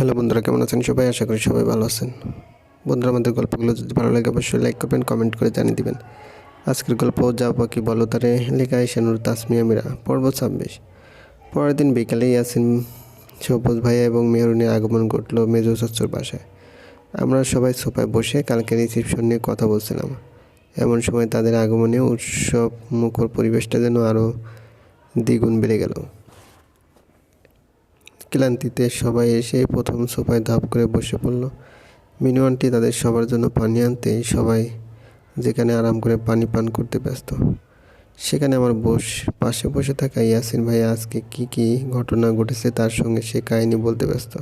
Hello বন্ধুরা, কেমন আছেন সবাই? আশা করি সবাই ভালো আছেন। বন্ধুরা, আমাদের গল্পগুলো যদি ভালো লাগে, অবশ্যই লাইক করবেন কমেন্ট করে জানিয়ে দিবেন। আজকের গল্প যা পাখি বলো তারে লেখা ইশানুর তাসমিয়া মিরা পর্ব ছাব্বিশ। পরের দিন বিকালে ইয়াসিন সবুজ ভাইয়া এবং মেহরুনের আগমন ঘটলো মেজো চচ্চর বাসায়। আমরা সবাই সোফায় বসে কালকে রিসিপশন নিয়ে কথা বলছিলাম। এমন সময় তাদের আগমনে উৎসব মুখর পরিবেশটা যেন আরও দ্বিগুণ বেড়ে গেল। ক্লান্তিতে সবাই এসে প্রথম সোফায় ধাপ করে বসে পড়ল। মিনু আন্টি তাদের সবার জন্য পানি আনতে সবাই যেখানে আরাম করে পানি পান করতে ব্যস্ত। সেখানে আমার বস পাশে বসে থাকা ইয়াসিন ভাই আজকে কি কি ঘটনা ঘটেছে তার সঙ্গে সে কাহিনী বলতে ব্যস্ত।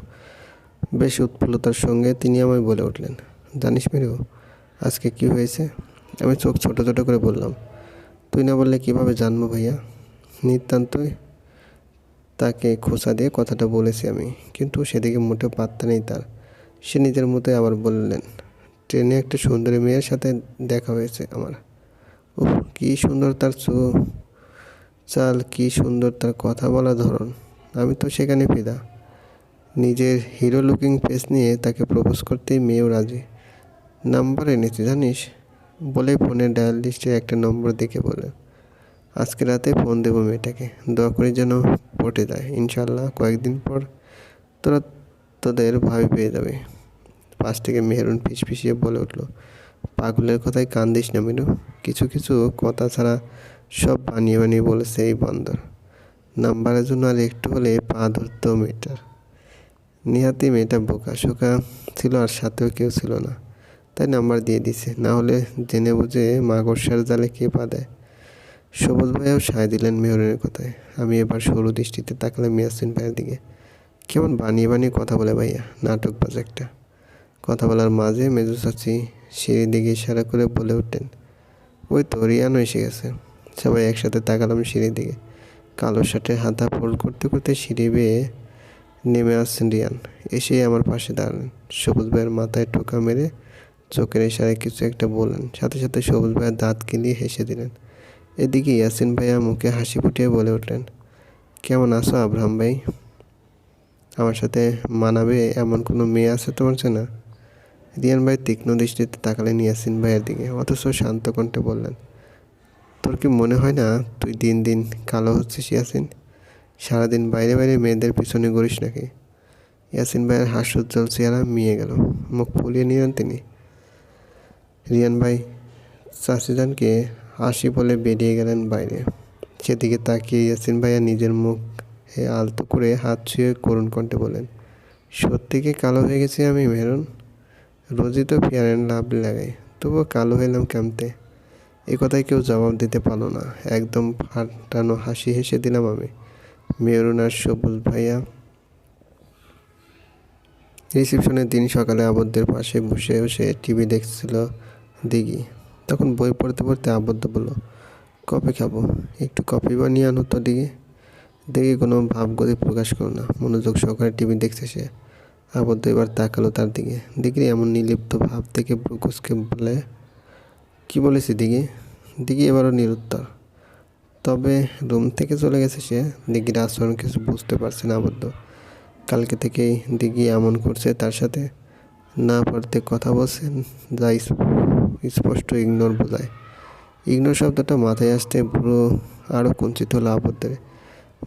বেশ উৎফুল্লতার সঙ্গে তিনি আমায় বলে উঠলেন, জানিস মিরু আজকে কি হয়েছে? আমি চোখ ছোট ছোট করে বললাম, তুই না বললে কীভাবে জানব ভাইয়া? নিতান্তই তাকে খোঁচা দিয়ে কথাটা বলেছি আমি। কিন্তু সেদিকে মোটেও পাত্তা নেই তার। সে নিজের মতোই আবার বললেন, ট্রেনে একটা সুন্দরী মেয়ের সাথে দেখা হয়েছে আমার। উফ, কী সুন্দর তার চো, চাল, কী সুন্দর তার কথা বলা ধরন। আমি তো সেখানে ফিদা। নিজের হিরো লুকিং ফেস নিয়ে তাকে প্রপোজ করতেই মেয়েও রাজি। নাম্বার এনেছি, জানিস? বলে ফোনের ডায়াল লিস্টে একটা নম্বর দেখে বলে আজকে রাতে ফোন দেবো মেয়েটাকে। দোয়া করে যেন পটে দেয় ইনশাল্লাহ কয়েকদিন পর তোরা তোদের ভাবি পেয়ে যাবে। পাশ থেকে মেহরুন ফিস ফিসিয়ে বলে উঠল, পাগলের কথায় কান দিস না মিনু। কিছু কিছু কথা ছাড়া সব বানিয়ে বানিয়ে বলেছে এই বন্দর। নাম্বারের জন্য আর একটু হলে পা ধরতো মেয়েটার। নিহাতি মেয়েটা বোকা, শোকা ছিল আর সাথেও কেউ ছিল না। তাই নাম্বার দিয়ে দিছে। না হলে জেনে বুঝে মাকড়সার জালে কে পা দেয়? সবুজ ভাইয়াও সায় দিলেন মেহরের কথায়। আমি এবার সরু দৃষ্টিতে তাকালাম মিয়াসিন ভাইয়ের দিকে। কেমন বানিয়ে বানিয়ে কথা বলে ভাইয়া, নাটক বাজ একটা। কথা বলার মাঝে মেজু সিঁড়ির দিকে ইশারা করে বলে উঠলেন, ওই তো রিয়ানও এসে গেছে। সবাই একসাথে তাকালাম সিঁড়ির দিকে। কালো শার্টে হাতা ফোল্ড করতে করতে সিঁড়ি বেয়ে নেমে আসছেন রিয়ান। এসেই আমার পাশে দাঁড়ালেন। সবুজ ভাইয়ের মাথায় টোকা মেরে চোখের ইশারায় কিছু একটা বললেন। সাথে সাথে সবুজ ভাইয়ের দাঁত কিলিয়ে হেসে দিলেন এদিকে ইয়াসিন ভাইয়া মুখে হাসি ফুটিয়ে বলে উঠলেন, কেমন আছো আব্রাহাম ভাই? আমার সাথে মানাবে এমন কোনো মেয়ে আছে তোমার চেনা? রিয়ান ভাই তীক্ষ্ণ দৃষ্টিতে তাকালেন ইয়াসিন ভাইয়ের দিকে, অথচ শান্ত কণ্ঠে বললেন, তোর কি মনে হয় না তুই দিন দিন কালো হচ্ছিস ইয়াসিন? সারাদিন বাইরে বাইরে মেয়েদের পিছনে ঘুরিস নাকি? ইয়াসিন ভাইয়ের হাস্যোজ্জ্বল চেহারা মিয়ে গেল, মুখ ফুলিয়ে নিলেন তিনি। রিয়ান ভাই চাষিদানকে হাসি বলে বেরিয়ে গেলেন বাইরে। সেদিকে তাকিয়ে ইয়াসিন ভাইয়া নিজের মুখ আলতো করে হাত ছুঁয়ে করুণ কণ্ঠে বলেন সত্যি কি কালো হয়ে গেছি আমি মেরুন রোজই তো ফেয়ার অ্যান্ড লাগাই, তবুও কালো হইলাম কেমতে? এ কথায় কেউ জবাব দিতে পারল না। একদম ফাটানো হাসি হেসে দিলাম আমি। মেরুন আর সবুজ ভাইয়া রিসেপশনের দিন সকালে আবদ্ধের পাশে বসে বসে টিভি দেখছিল দিঘি। তখন বই পড়তে পড়তে আবদ্ধ বলল কফি খাব? একটু কফি বানিয়ে আনো তো দিকে দেখে কোনো ভাবগতি প্রকাশ করো না। মনোযোগ সহকারে টিভি দেখছে সে। আবদ্ধ এবার তাকালো তার দিকে। দিকে এমন নির্লিপ্ত ভাব থেকে ব্রুকুসকে বলে, কি বলেছি দিকে দিকে এবারও নিরুত্তর। তবে রুম থেকে চলে গেছে সে। দিঘির আচরণ কিছু বুঝতে পারছে না আবদ্ধ। কালকে থেকেই দিঘি এমন করছে তার সাথে। না পারতে কথা বলছেন যা স্পষ্ট ইগনোর বোঝায়। ইগনোর শব্দটা মাথায় আসতে পুরো আরও কুঞ্চিত হলো আবদ্ধের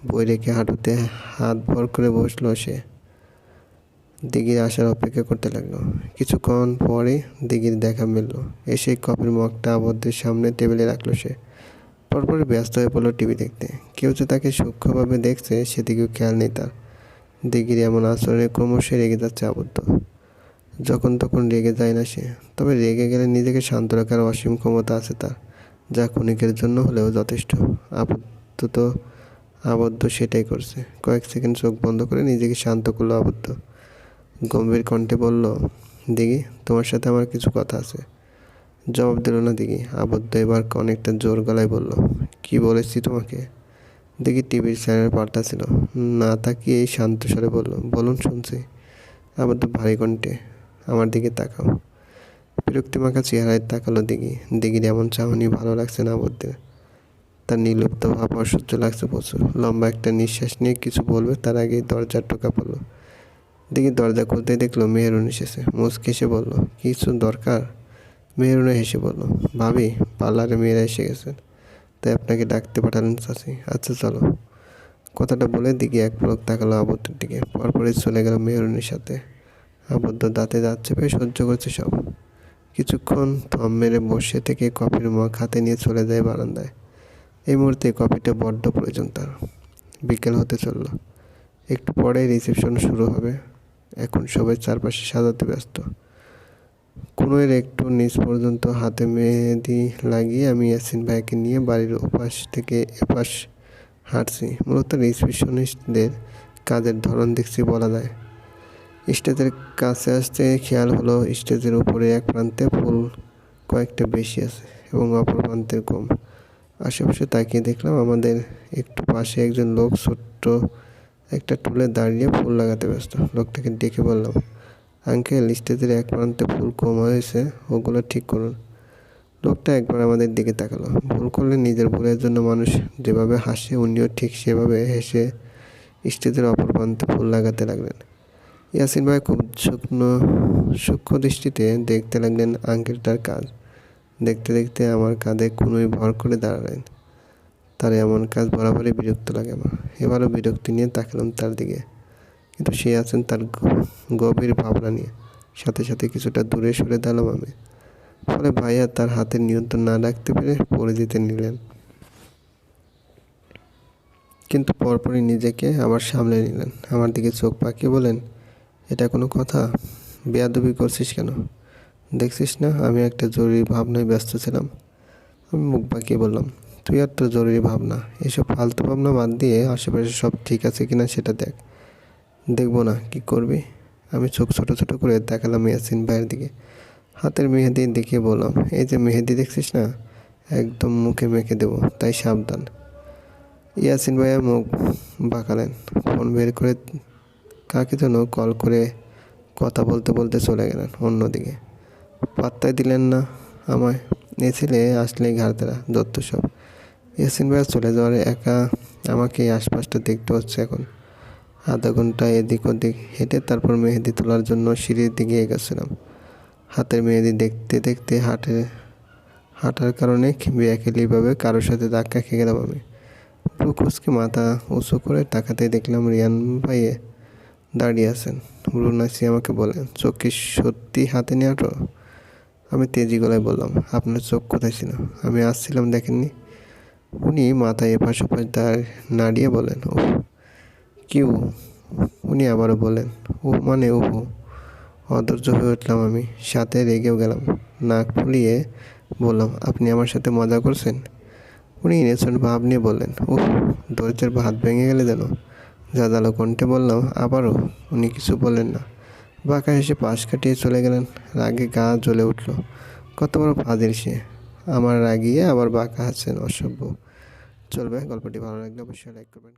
বই রেখে হাঁটুতে হাত ভর করে বসল সে। দিঘির আসার অপেক্ষা করতে লাগল। কিছুক্ষণ পরে দিঘির দেখা মিলল। এসে কফির মগটা আবদ্ধের সামনে টেবিলে রাখল সে। পরপর ব্যস্ত হয়ে পড়ল টিভি দেখতে। কেউ যে তাকে সূক্ষ্মভাবে দেখছে, সেদিকেও খেয়াল নেই তার। দিঘির এমন আচরণে ক্রমশ রেগে যাচ্ছে আবদ্ধ। যখন তখন রেগে যায় না সে। তবে রেগে গেলে নিজেকে শান্ত রাখার অসীম ক্ষমতা আছে তার, যা ক্ষণিকের জন্য হলেও যথেষ্ট। আবদ্ধ আবদ্ধ সেটাই করছে। কয়েক সেকেন্ড চোখ বন্ধ করে নিজেকে শান্ত করল আবদ্ধ। গম্ভীর কণ্ঠে বলল, দিঘি, তোমার সাথে আমার কিছু কথা আছে। জবাব দিল না দিঘি। আবদ্ধ এবার অনেকটা জোর গলায় বলল, কি বলেছি তোমাকে? দেখি টিভির চ্যানেল পাল্টা ছিল। না তাকিয়ে এই শান্ত স্বরে বলল, বলুন শুনছি। আবদ্ধ ভারী কণ্ঠে আমার দিকে তাকাও। বিরক্তি মাখা চেহারায় তাকালো দিঘি। দিঘির এমন চাহনি ভালো লাগছে না আবদ্ধের তার নির্লিপ্ত ভাব অসহ্য লাগছে প্রচুর। লম্বা একটা নিঃশ্বাস নিয়ে কিছু বলবে, তার আগেই দরজার টোকা পড়ল। দেখি দরজা খুলতেই দেখল মেহরুন এসেছে মুচকে এসে বলল, কিছু দরকার? মেহরুনে হেসে বলল, ভাবি, পার্লারে মেয়েরা এসে গেছেন তাই আপনাকে ডাকতে পাঠালেন চাচি। আচ্ছা চলো। কথাটা বলে দিকে এক পলক তাকালো আবদ্ধের দিকে। পরপরই চলে গেল মেহরুনের সাথে। আবদ্ধ দাঁতে দাঁত চেপে সহ্য করছে সব। কিছুক্ষণ থম মেরে বসে থেকে কফির মগ হাতে নিয়ে চলে যায় বারান্দায়। এই মুহূর্তে কফিটা বড্ড প্রয়োজন তার। বিকেল হতে চলল। একটু পরেই রিসেপশন শুরু হবে। এখন সবাই চারপাশে সাজাতে ব্যস্ত। কোনোয়ের একটু নিচ পর্যন্ত হাতে মেহেদি লাগিয়ে আমি ইয়াসিন ভাইকে নিয়ে বাড়ির ওপাশ থেকে এপাশ হাঁটছি। মূলত রিসেপশনিস্টদের কাজের ধরন দেখছি বলা যায়। স্টেজের কাছে আসতে খেয়াল হলো, স্টেজের উপরে এক প্রান্তে ফুল কয়েকটা বেশি আছে এবং অপর প্রান্তে কম আশেপাশে তাকিয়ে দেখলাম আমাদের একটু পাশে একজন লোক ছোট্ট একটা টুলে দাঁড়িয়ে ফুল লাগাতে ব্যস্ত। লোকটাকে ডেকে বললাম, আঙ্কেল, স্টেজের এক প্রান্তে ফুল কম হয়েছে, ওগুলো ঠিক করুন। লোকটা একবার আমাদের দিকে তাকালো। ভুল করলে নিজের ভুলের জন্য মানুষ যেভাবে হাসে, উনিও ঠিক সেভাবে হেসে স্টেজের অপর প্রান্তে ফুল লাগাতে লাগলেন। ইয়াসিন ভাই খুব শুকনো, সূক্ষ্ম দৃষ্টিতে দেখতে লাগলেন আঙ্কেলটার কাজ। দেখতে দেখতে আমার কাঁধে কোনোই ভর করে দাঁড়ালেন। তার এমন কাজ বরাবরই বিরক্ত লাগে আমার। এবারও বিরক্তি নিয়ে তাকালাম তার দিকে। কিন্তু সে আছেন তার গভীর ভাবনা নিয়ে। সাথে সাথে কিছুটা দূরে সরে দাঁড়ালাম আমি। ফলে ভাইয়া তার হাতের নিয়ন্ত্রণ না রাখতে পেরে পড়ে যেতে নিলেন। কিন্তু পরপরই নিজেকে আবার সামলে নিলেন। আমার দিকে চোখ পাকিয়ে বলেন এটা কোনো কথা? বেয়াদবি করছিস কেন? দেখছিস না, আমি একটা জরুরি ভাবনায় ব্যস্ত ছিলাম। আমি মুখ বাঁকিয়ে বললাম, তুই আর তোর জরুরি ভাবনা, এসব ফালতু ভাবনা বাদ দিয়ে আশেপাশে সব ঠিক আছে কিনা সেটা দেখ। দেখব না, কি করবি? আমি চোখ ছোটো ছোটো করে দেখালাম ইয়াসিন ভাইয়ের দিকে। হাতের মেহেদি দেখিয়ে বললাম, এই যে মেহেদি দেখছিস না? একদম মুখে মেখে দেবো, তাই সাবধান। ইয়াসিন ভাইয়া মুখ বাঁকালেন, ফোন বের করে কাকে যেন কল করে কথা বলতে বলতে চলে গেলেন অন্যদিকে। পাত্তাই দিলেন না আমায়। এ ছেলে আসলেই ঘাড়তেরা দত্ত সব। ইয়াসিন ভাইয়া চলে যাওয়ার একা আমাকে আশপাশটা দেখতে হচ্ছে এখন। আধা ঘণ্টা এদিক ওদিক হেঁটে তারপর মেহেদি তোলার জন্য সিঁড়ির দিকে এগোচ্ছিলাম। হাতের মেহেদি দেখতে দেখতে হাটে হাঁটার কারণে ব্যাকেলিভাবে কারোর সাথে ধাক্কা খেয়ে গেলাম আমি। ব্রুকুসকে মাথা উঁচু করে তাকাতেই দেখলাম রিয়ান ভাইয়ে দাঁড়িয়ে আছেন। রুনাসি আমাকে বলেন চোখ কি সত্যি হাতে নিয়ে আটো? আমি তেজি গলায় বললাম, আপনার চোখ কোথায় ছিল? আমি আসছিলাম, দেখেননি। উনি মাথায় এপাশ ওপাশ দাঁড় নাড়িয়ে বলেন ও কিউ উনি আবারও বলেন ও মানে ওহো অধৈর্য হয়ে উঠলাম আমি, সাথে রেগেও গেলাম, নাক ফুলিয়ে বললাম, আপনি আমার সাথে মজা করছেন? উনি ইনেছেন ভাব নিয়ে বললেন ও ধৈর্যের ভাত ভেঙে গেলে যেন? জাদালো কণ্ঠে বললাম, আবারও? উনি কিছু বলেন না। বাঁকা এসে পাশ কাটিয়ে চলে গেলেন। রাগে গা জ্বলে উঠল। কত বড় ফাঁদের সে। আমার রাগিয়ে আবার বাঁকা হাসছেন অসভ্য। চলবে, গল্পটি ভালো লাগলে অবশ্যই লাইক করবেন